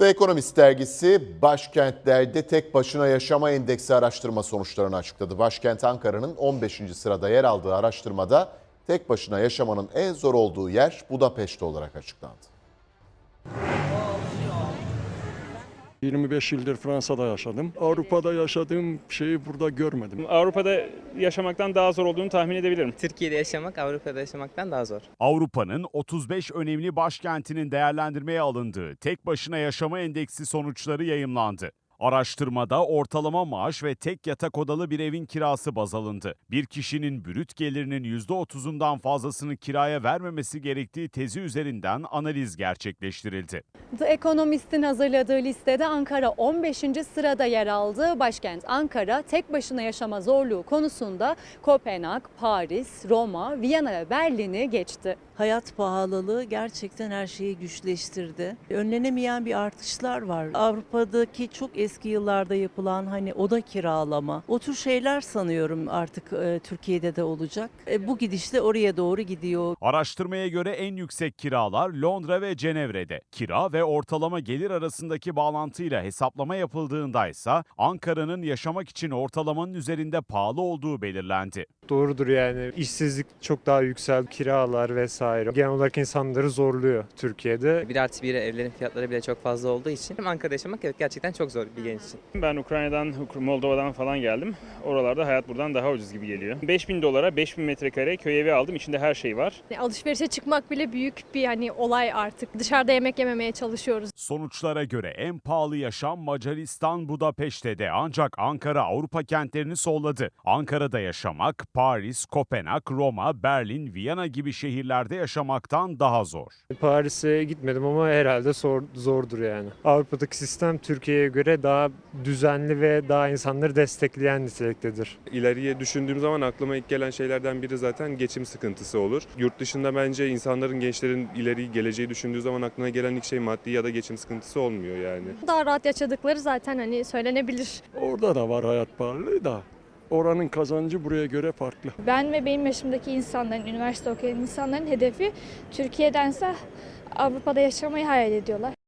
The Economist dergisi başkentlerde tek başına yaşama endeksi araştırma sonuçlarını açıkladı. Başkent Ankara'nın 15. sırada yer aldığı araştırmada tek başına yaşamanın en zor olduğu yer Budapeşte olarak açıklandı. 25 yıldır Fransa'da yaşadım. Avrupa'da yaşadığım şeyi burada görmedim. Avrupa'da yaşamaktan daha zor olduğunu tahmin edebilirim. Türkiye'de yaşamak Avrupa'da yaşamaktan daha zor. Avrupa'nın 35 önemli başkentinin değerlendirmeye alındığı tek başına yaşama endeksi sonuçları yayımlandı. Araştırmada ortalama maaş ve tek yatak odalı bir evin kirası baz alındı. Bir kişinin brüt gelirinin %30'undan fazlasını kiraya vermemesi gerektiği tezi üzerinden analiz gerçekleştirildi. The Economist'in hazırladığı listede Ankara 15. sırada yer aldı. Başkent Ankara tek başına yaşama zorluğu konusunda Kopenhag, Paris, Roma, Viyana ve Berlin'i geçti. Hayat pahalılığı gerçekten her şeyi güçleştirdi. Önlenemeyen bir artışlar var. Avrupa'daki çok eski yıllarda yapılan hani oda kiralama, o tür şeyler sanıyorum artık e, Türkiye'de de olacak. E, bu gidişle oraya doğru gidiyor. Araştırmaya göre en yüksek kiralar Londra ve Cenevre'de. Kira ve ortalama gelir arasındaki bağlantıyla hesaplama yapıldığında ise Ankara'nın yaşamak için ortalamanın üzerinde pahalı olduğu belirlendi. Doğrudur yani işsizlik çok daha yükseldi, kiralar vesaire. Genel olarak insanları zorluyor Türkiye'de. Bir artı bir evlerin fiyatları bile çok fazla olduğu için Ankara'da yaşamak evet gerçekten çok zor bir genç için. Ben Ukrayna'dan, Moldova'dan falan geldim. Oralarda hayat buradan daha ucuz gibi geliyor. 5000 dolara 5000 metrekare köy evi aldım. İçinde her şey var. Alışverişe çıkmak bile büyük bir hani olay artık. Dışarıda yemek yememeye çalışıyoruz. Sonuçlara göre en pahalı yaşam Macaristan Budapeşte'de ancak Ankara Avrupa kentlerini solladı. Ankara'da yaşamak Paris, Kopenhag, Roma, Berlin, Viyana gibi şehirlerde yaşamaktan daha zor. Paris'e gitmedim ama herhalde zor, zordur yani. Avrupa'daki sistem Türkiye'ye göre daha düzenli ve daha insanları destekleyen niteliktedir. İleriye düşündüğüm zaman aklıma ilk gelen şeylerden biri zaten geçim sıkıntısı olur. Yurt dışında bence insanların, gençlerin ileri geleceği düşündüğü zaman aklına gelen ilk şey maddi ya da geçim sıkıntısı olmuyor yani. Daha rahat yaşadıkları zaten hani söylenebilir. Orada da var hayat pahalılığı da. Oranın kazancı buraya göre farklı. Ben ve benim yaşımdaki insanların, üniversite okuyan insanların hedefi Türkiye'dense Avrupa'da yaşamayı hayal ediyorlar.